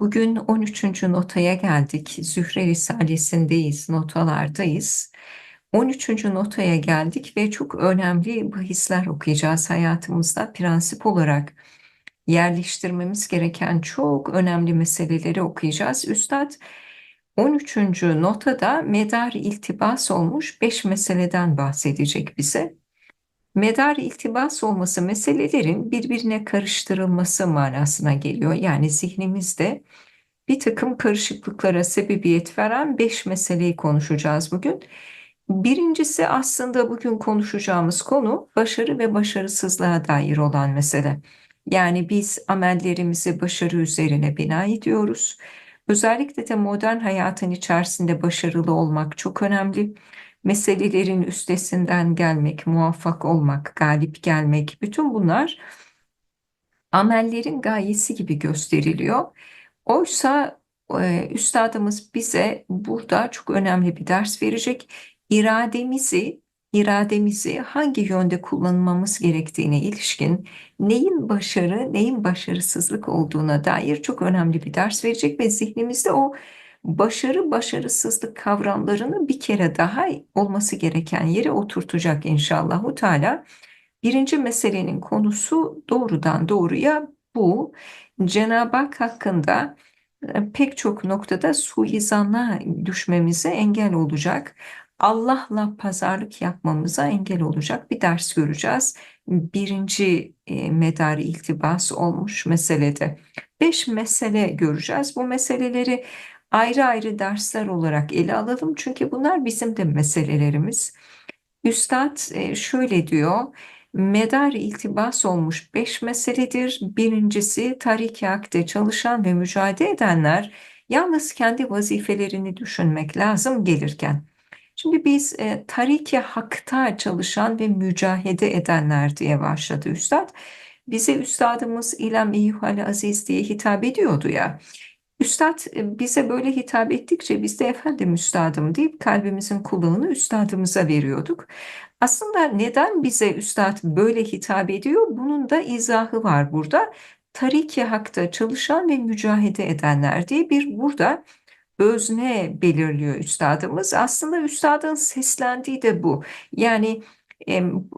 Bugün 13. notaya geldik. Zühre Risalesi'ndeyiz, notalardayız. 13. notaya geldik ve çok önemli bahisler okuyacağız hayatımızda. Prensip olarak yerleştirmemiz gereken çok önemli meseleleri okuyacağız. Üstad 13. notada medar iltibas olmuş 5 meseleden bahsedecek bize. Medar iltibas olması meselelerin birbirine karıştırılması manasına geliyor. Yani zihnimizde bir takım karışıklıklara sebebiyet veren beş meseleyi konuşacağız bugün. Birincisi aslında bugün konuşacağımız konu başarı ve başarısızlığa dair olan mesele. Yani biz amellerimizi başarı üzerine bina ediyoruz. Özellikle de modern hayatın içerisinde başarılı olmak çok önemli. Meselelerin üstesinden gelmek, muvaffak olmak, galip gelmek, bütün bunlar amellerin gayesi gibi gösteriliyor. Oysa e, üstadımız bize burada çok önemli bir ders verecek. İrademizi, irademizi hangi yönde kullanmamız gerektiğine ilişkin neyin başarı, neyin başarısızlık olduğuna dair çok önemli bir ders verecek ve zihnimizde o başarı, başarısızlık kavramlarını bir kere daha olması gereken yere oturtacak inşallahu Teala. Birinci meselenin konusu doğrudan doğruya bu. Cenab-ı Hak hakkında e, pek çok noktada suizana düşmemize engel olacak. Allah'la pazarlık yapmamıza engel olacak bir ders göreceğiz. Birinci e, medarı iltibas olmuş meselede. Beş mesele göreceğiz. Bu meseleleri ayrı ayrı dersler olarak ele alalım. Çünkü bunlar bizim de meselelerimiz. Üstad e, şöyle diyor. Medar iltibas olmuş beş meseledir. Birincisi tariki akde çalışan ve mücadele edenler yalnız kendi vazifelerini düşünmek lazım gelirken. Şimdi biz e, tariki hakta çalışan ve mücahede edenler diye başladı Üstad. Bize Üstadımız İlem Eyyuhal Aziz diye hitap ediyordu ya. Üstad e, bize böyle hitap ettikçe biz de efendim üstadım deyip kalbimizin kulağını üstadımıza veriyorduk. Aslında neden bize üstad böyle hitap ediyor? Bunun da izahı var burada. Tariki hakta çalışan ve mücahede edenler diye bir burada özne belirliyor üstadımız. Aslında üstadın seslendiği de bu. Yani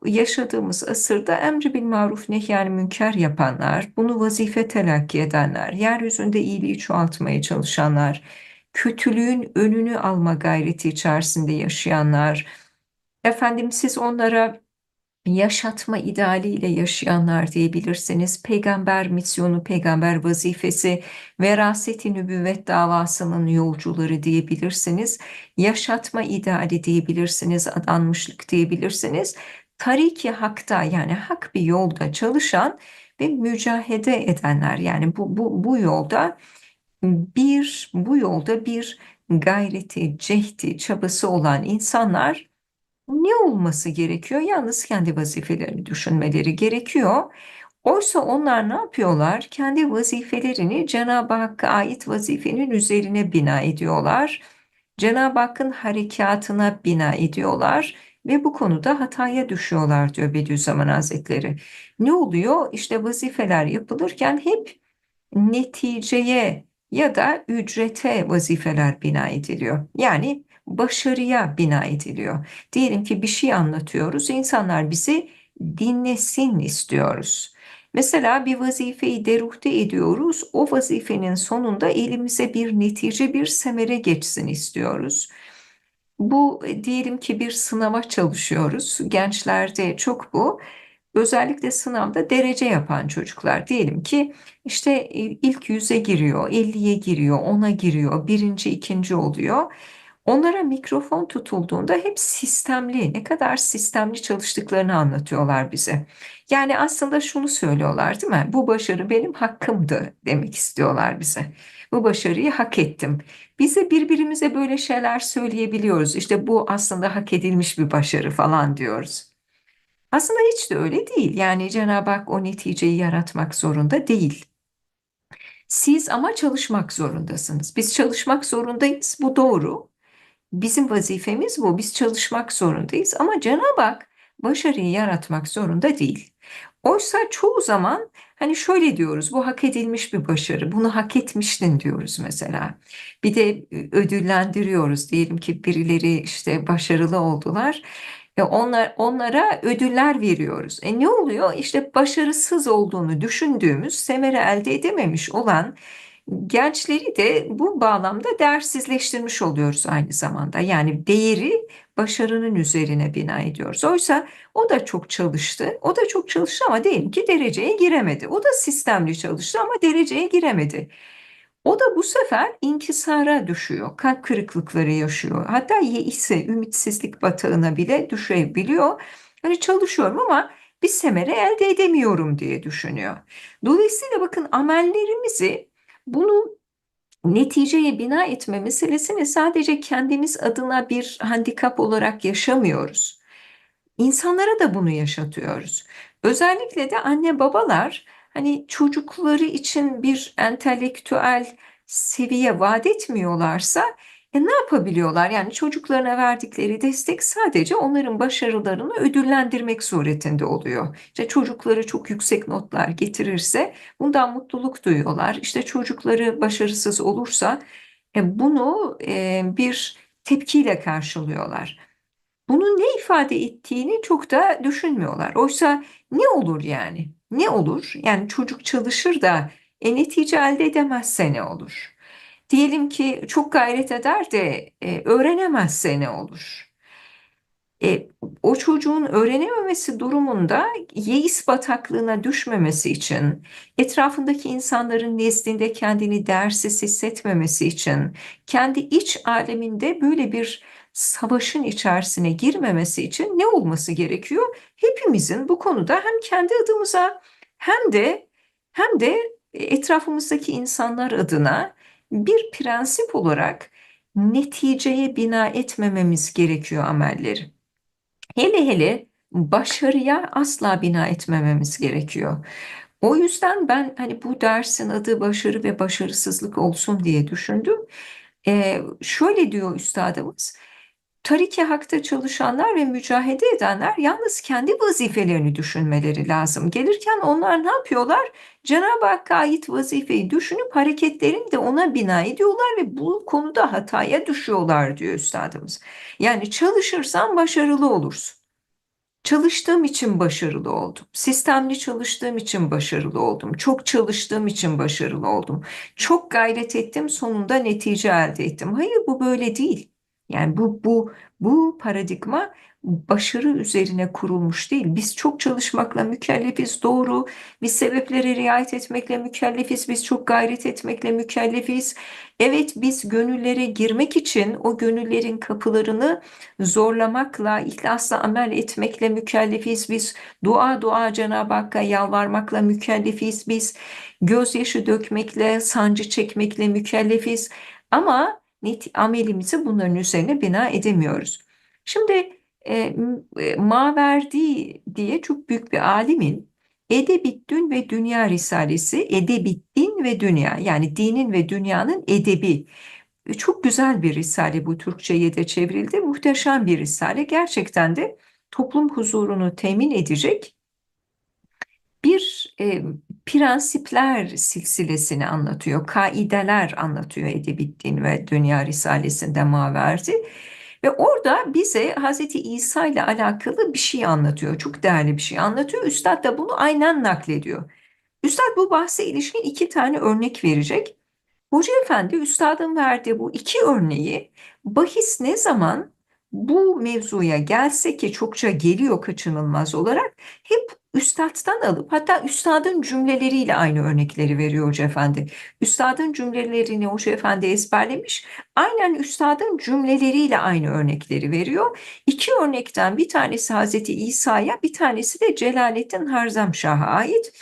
yaşadığımız asırda emri bil maruf nehyan münker yapanlar, bunu vazife telakki edenler, yeryüzünde iyiliği çoğaltmaya çalışanlar, kötülüğün önünü alma gayreti içerisinde yaşayanlar, efendim siz onlara yaşatma idealiyle yaşayanlar diyebilirsiniz. Peygamber misyonu, peygamber vazifesi, veraseti nübüvvet davasının yolcuları diyebilirsiniz. Yaşatma ideali diyebilirsiniz, adanmışlık diyebilirsiniz. Tariki hakta yani hak bir yolda çalışan ve mücahede edenler yani bu, bu, bu yolda bir bu yolda bir gayreti, cehdi, çabası olan insanlar ne olması gerekiyor? Yalnız kendi vazifelerini düşünmeleri gerekiyor. Oysa onlar ne yapıyorlar? Kendi vazifelerini Cenab-ı Hakk'a ait vazifenin üzerine bina ediyorlar. Cenab-ı Hakk'ın harekatına bina ediyorlar ve bu konuda hataya düşüyorlar diyor Bediüzzaman Hazretleri. Ne oluyor? İşte vazifeler yapılırken hep neticeye ya da ücrete vazifeler bina ediliyor. Yani başarıya bina ediliyor. Diyelim ki bir şey anlatıyoruz, insanlar bizi dinlesin istiyoruz. Mesela bir vazifeyi deruhte ediyoruz, o vazifenin sonunda elimize bir netice, bir semere geçsin istiyoruz. Bu diyelim ki bir sınava çalışıyoruz. Gençlerde çok bu. Özellikle sınavda derece yapan çocuklar diyelim ki işte ilk yüze giriyor, 50'ye giriyor, 10'a giriyor, birinci, ikinci oluyor. Onlara mikrofon tutulduğunda hep sistemli, ne kadar sistemli çalıştıklarını anlatıyorlar bize. Yani aslında şunu söylüyorlar değil mi? Bu başarı benim hakkımdı demek istiyorlar bize. Bu başarıyı hak ettim. Bize birbirimize böyle şeyler söyleyebiliyoruz. İşte bu aslında hak edilmiş bir başarı falan diyoruz. Aslında hiç de öyle değil. Yani Cenab-ı Hak o neticeyi yaratmak zorunda değil. Siz ama çalışmak zorundasınız. Biz çalışmak zorundayız. Bu doğru. Bizim vazifemiz bu. Biz çalışmak zorundayız. Ama Cenab-ı Hak başarıyı yaratmak zorunda değil. Oysa çoğu zaman hani şöyle diyoruz, bu hak edilmiş bir başarı, bunu hak etmiştin diyoruz mesela. Bir de e, ödüllendiriyoruz. Diyelim ki birileri işte başarılı oldular. E onlar, onlara ödüller veriyoruz. E ne oluyor? İşte başarısız olduğunu düşündüğümüz, semere elde edememiş olan gençleri de bu bağlamda değersizleştirmiş oluyoruz aynı zamanda. Yani değeri başarının üzerine bina ediyoruz. Oysa o da çok çalıştı. O da çok çalıştı ama diyelim ki dereceye giremedi. O da sistemli çalıştı ama dereceye giremedi. O da bu sefer inkisara düşüyor, kalp kırıklıkları yaşıyor. Hatta yeise, ümitsizlik batağına bile düşebiliyor. Hani çalışıyorum ama bir semere elde edemiyorum diye düşünüyor. Dolayısıyla bakın amellerimizi bunu neticeye bina etme meselesini sadece kendimiz adına bir handikap olarak yaşamıyoruz. İnsanlara da bunu yaşatıyoruz. Özellikle de anne babalar hani çocukları için bir entelektüel seviye vaat etmiyorlarsa e, ne yapabiliyorlar? Yani çocuklarına verdikleri destek sadece onların başarılarını ödüllendirmek suretinde oluyor. İşte çocukları çok yüksek notlar getirirse bundan mutluluk duyuyorlar. İşte çocukları başarısız olursa e, bunu e, bir tepkiyle karşılıyorlar. Bunun ne ifade ettiğini çok da düşünmüyorlar. Oysa ne olur yani? Ne olur? Yani çocuk çalışır da e, netice elde edemezse ne olur? Diyelim ki çok gayret eder de e, öğrenemezse ne olur? E, o çocuğun öğrenememesi durumunda yeis bataklığına düşmemesi için, etrafındaki insanların nezdinde kendini değersiz hissetmemesi için, kendi iç aleminde böyle bir savaşın içerisine girmemesi için ne olması gerekiyor? Hepimizin bu konuda hem kendi adımıza hem de hem de etrafımızdaki insanlar adına bir prensip olarak neticeye bina etmememiz gerekiyor amelleri. Hele hele başarıya asla bina etmememiz gerekiyor. O yüzden ben hani bu dersin adı başarı ve başarısızlık olsun diye düşündüm. Ee, şöyle diyor üstadımız, Tariki hakta çalışanlar ve mücahede edenler yalnız kendi vazifelerini düşünmeleri lazım. Gelirken onlar ne yapıyorlar? Cenab-ı Hakk'a ait vazifeyi düşünüp hareketlerini de ona bina ediyorlar ve bu konuda hataya düşüyorlar diyor üstadımız. Yani çalışırsan başarılı olursun. Çalıştığım için başarılı oldum. Sistemli çalıştığım için başarılı oldum. Çok çalıştığım için başarılı oldum. Çok gayret ettim, sonunda netice elde ettim. Hayır bu böyle değil. Yani bu bu bu paradigma başarı üzerine kurulmuş değil. Biz çok çalışmakla mükellefiz, doğru. Biz sebeplere riayet etmekle mükellefiz, biz çok gayret etmekle mükellefiz. Evet biz gönüllere girmek için o gönüllerin kapılarını zorlamakla, ihlasla amel etmekle mükellefiz. Biz dua dua Cenab-ı Hakk'a yalvarmakla mükellefiz. Biz gözyaşı dökmekle, sancı çekmekle mükellefiz. Ama net amelimizi bunların üzerine bina edemiyoruz. Şimdi e, e, Maverdi diye çok büyük bir alimin Edebit Dün ve Dünya Risalesi, Edebit Din ve Dünya yani dinin ve dünyanın edebi. E, çok güzel bir risale bu Türkçe'ye de çevrildi. Muhteşem bir risale. Gerçekten de toplum huzurunu temin edecek bir e, prensipler silsilesini anlatıyor, kaideler anlatıyor Edebittin ve Dünya Risalesi'nde Maverdi. Ve orada bize Hazreti İsa ile alakalı bir şey anlatıyor. Çok değerli bir şey anlatıyor. Üstad da bunu aynen naklediyor. Üstad bu bahse ilişkin iki tane örnek verecek. Hoca Efendi Üstad'ın verdiği bu iki örneği bahis ne zaman bu mevzuya gelse ki çokça geliyor kaçınılmaz olarak hep üstadtan alıp hatta üstadın cümleleriyle aynı örnekleri veriyor Hoca Efendi. Üstadın cümlelerini Hoca Efendi ezberlemiş. Aynen üstadın cümleleriyle aynı örnekleri veriyor. İki örnekten bir tanesi Hazreti İsa'ya bir tanesi de Celaleddin Harzemşah'a ait.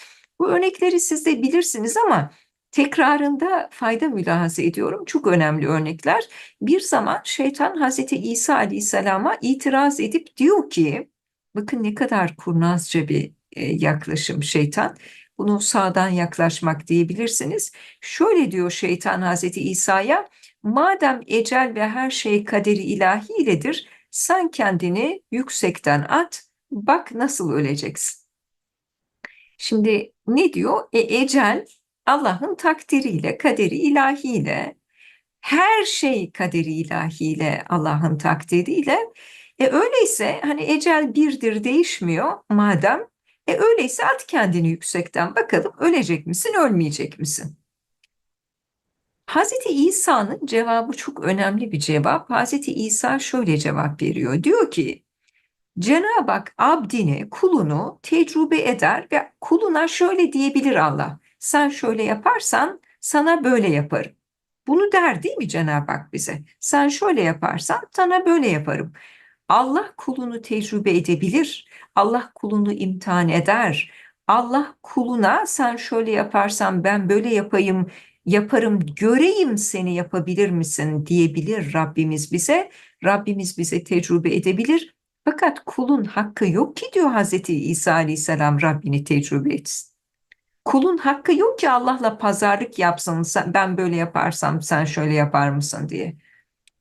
Bu örnekleri siz de bilirsiniz ama tekrarında fayda mülahaza ediyorum. Çok önemli örnekler. Bir zaman şeytan Hazreti İsa Aleyhisselam'a itiraz edip diyor ki bakın ne kadar kurnazca bir yaklaşım şeytan. Bunu sağdan yaklaşmak diyebilirsiniz. Şöyle diyor şeytan Hazreti İsa'ya madem ecel ve her şey kaderi ilahi iledir sen kendini yüksekten at Bak nasıl öleceksin. Şimdi ne diyor? E, ecel Allah'ın takdiriyle, kaderi ilahiyle, her şey kaderi ilahiyle, Allah'ın takdiriyle. E öyleyse hani ecel birdir değişmiyor madem. E öyleyse at kendini yüksekten bakalım ölecek misin, ölmeyecek misin? Hazreti İsa'nın cevabı çok önemli bir cevap. Hazreti İsa şöyle cevap veriyor. Diyor ki Cenab-ı Hak abdini, kulunu tecrübe eder ve kuluna şöyle diyebilir Allah. Sen şöyle yaparsan sana böyle yaparım. Bunu der değil mi Cenab-ı Hak bize? Sen şöyle yaparsan sana böyle yaparım. Allah kulunu tecrübe edebilir. Allah kulunu imtihan eder. Allah kuluna sen şöyle yaparsan ben böyle yapayım, yaparım, göreyim seni yapabilir misin diyebilir Rabbimiz bize. Rabbimiz bize tecrübe edebilir. Fakat kulun hakkı yok ki diyor Hazreti İsa Aleyhisselam Rabbini tecrübe etsin. Kulun hakkı yok ki Allah'la pazarlık yapsın, sen, ben böyle yaparsam sen şöyle yapar mısın diye.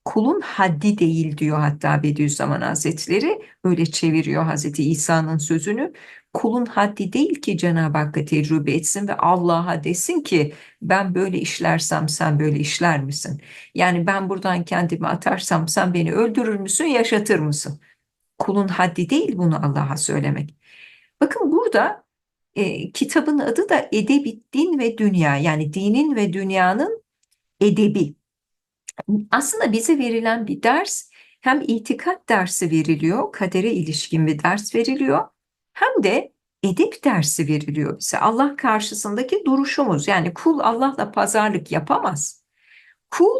Kulun haddi değil diyor hatta Bediüzzaman Hazretleri, öyle çeviriyor Hazreti İsa'nın sözünü. Kulun haddi değil ki Cenab-ı Hakk'a tecrübe etsin ve Allah'a desin ki ben böyle işlersem sen böyle işler misin? Yani ben buradan kendimi atarsam sen beni öldürür müsün, yaşatır mısın? Kulun haddi değil bunu Allah'a söylemek. Bakın burada e, kitabın adı da Edebi Din ve Dünya yani dinin ve dünyanın edebi. Aslında bize verilen bir ders hem itikat dersi veriliyor, kadere ilişkin bir ders veriliyor hem de edep dersi veriliyor bize. Allah karşısındaki duruşumuz yani kul Allah'la pazarlık yapamaz. Kul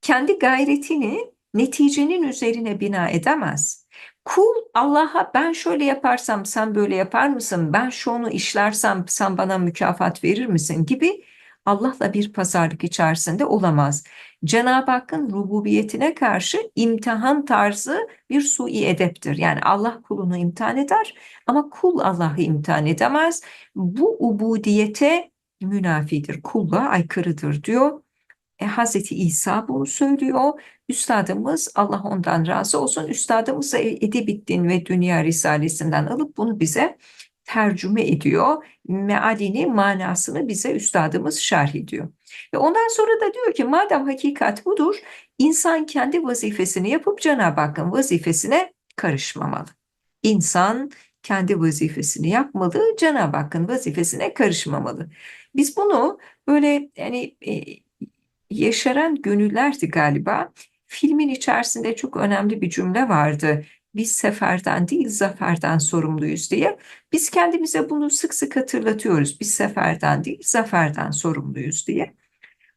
kendi gayretini neticenin üzerine bina edemez. Kul Allah'a ben şöyle yaparsam sen böyle yapar mısın? Ben şunu işlersem sen bana mükafat verir misin? gibi Allah'la bir pazarlık içerisinde olamaz. Cenab-ı Hakk'ın rububiyetine karşı imtihan tarzı bir sui edeptir. Yani Allah kulunu imtihan eder ama kul Allah'ı imtihan edemez. Bu ubudiyete münafidir, kulluğa aykırıdır diyor. E, Hazreti İsa bunu söylüyor. Üstadımız Allah ondan razı olsun. Üstadımız Edebit Din ve Dünya Risalesinden alıp bunu bize tercüme ediyor. Mealini, manasını bize üstadımız şerh ediyor. Ve ondan sonra da diyor ki madem hakikat budur, insan kendi vazifesini yapıp Cenab-ı Hakk'ın vazifesine karışmamalı. İnsan kendi vazifesini yapmalı, Cenab-ı Hakk'ın vazifesine karışmamalı. Biz bunu böyle yani e, Yeşeren Gönüllerdi galiba. Filmin içerisinde çok önemli bir cümle vardı. Biz seferden değil zaferden sorumluyuz diye. Biz kendimize bunu sık sık hatırlatıyoruz. Biz seferden değil zaferden sorumluyuz diye.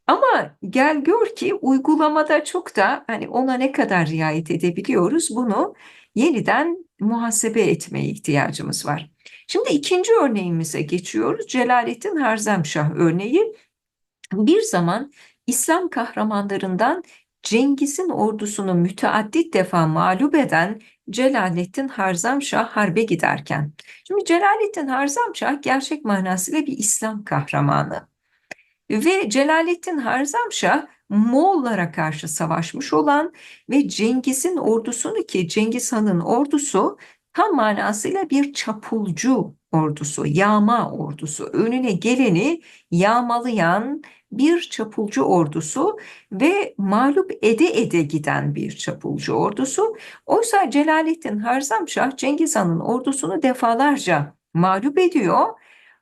Ama gel gör ki uygulamada çok da hani ona ne kadar riayet edebiliyoruz bunu yeniden muhasebe etmeye ihtiyacımız var. Şimdi ikinci örneğimize geçiyoruz. Celalettin Harzemşah örneği. Bir zaman İslam kahramanlarından Cengiz'in ordusunu müteaddit defa mağlup eden Celalettin Harzamşah harbe giderken. Şimdi Celalettin Harzamşah gerçek manasıyla bir İslam kahramanı. Ve Celalettin Harzamşah Moğollara karşı savaşmış olan ve Cengiz'in ordusunu ki Cengiz Han'ın ordusu tam manasıyla bir çapulcu ordusu, yağma ordusu, önüne geleni yağmalayan bir çapulcu ordusu ve mağlup ede ede giden bir çapulcu ordusu. Oysa Celalettin Harzamşah Cengiz Han'ın ordusunu defalarca mağlup ediyor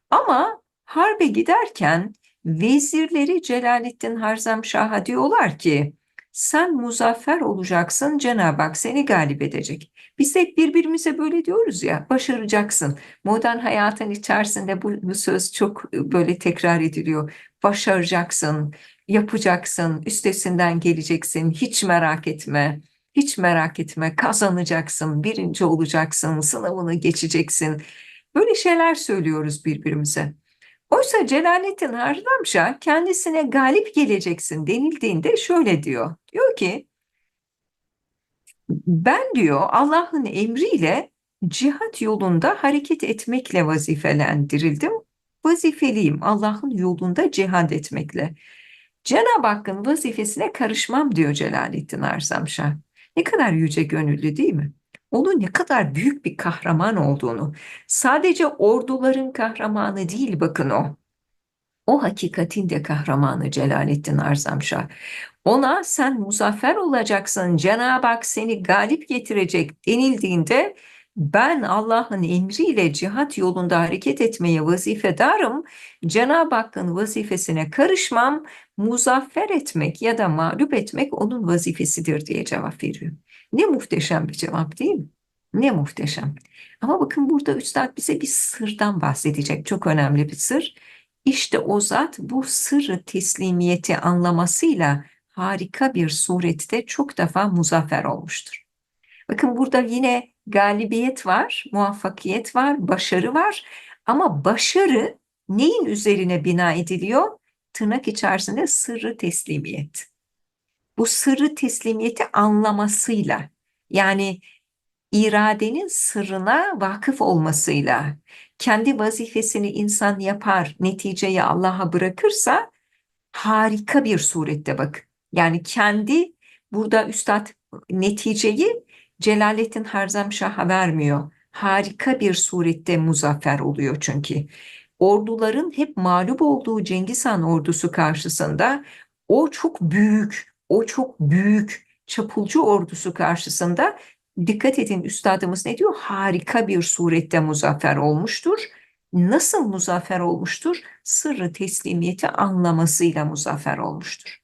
ama harbe giderken vezirleri Celalettin Harzamşah'a diyorlar ki sen muzaffer olacaksın Cenab-ı Hak seni galip edecek. Biz hep birbirimize böyle diyoruz ya başaracaksın. Modern hayatın içerisinde bu, bu söz çok böyle tekrar ediliyor. Başaracaksın, yapacaksın, üstesinden geleceksin, hiç merak etme. Hiç merak etme, kazanacaksın, birinci olacaksın, sınavını geçeceksin. Böyle şeyler söylüyoruz birbirimize. Oysa Celalettin Hardamşah kendisine galip geleceksin denildiğinde şöyle diyor. Diyor ki ben diyor Allah'ın emriyle cihat yolunda hareket etmekle vazifelendirildim. Vazifeliyim Allah'ın yolunda cihad etmekle. Cenab-ı Hakk'ın vazifesine karışmam diyor Celalettin Arzamşah. Ne kadar yüce gönüllü değil mi? onun ne kadar büyük bir kahraman olduğunu, sadece orduların kahramanı değil bakın o. O hakikatin de kahramanı Celalettin Arzamşah. Ona sen muzaffer olacaksın, Cenab-ı Hak seni galip getirecek denildiğinde ben Allah'ın emriyle cihat yolunda hareket etmeye vazifedarım. Cenab-ı Hakk'ın vazifesine karışmam, muzaffer etmek ya da mağlup etmek onun vazifesidir diye cevap veriyor. Ne muhteşem bir cevap değil mi? Ne muhteşem. Ama bakın burada Üstad bize bir sırdan bahsedecek. Çok önemli bir sır. İşte o zat bu sırrı teslimiyeti anlamasıyla harika bir surette çok defa muzaffer olmuştur. Bakın burada yine galibiyet var, muvaffakiyet var, başarı var. Ama başarı neyin üzerine bina ediliyor? Tırnak içerisinde sırrı teslimiyet. Bu sırrı teslimiyeti anlamasıyla yani iradenin sırrına vakıf olmasıyla kendi vazifesini insan yapar, neticeyi Allah'a bırakırsa harika bir surette bak. Yani kendi burada üstad neticeyi Celalettin Harzemşah'a vermiyor. Harika bir surette muzaffer oluyor çünkü. Orduların hep mağlup olduğu Cengiz Han ordusu karşısında o çok büyük, o çok büyük çapulcu ordusu karşısında dikkat edin üstadımız ne diyor? Harika bir surette muzaffer olmuştur. Nasıl muzaffer olmuştur? Sırrı teslimiyeti anlamasıyla muzaffer olmuştur.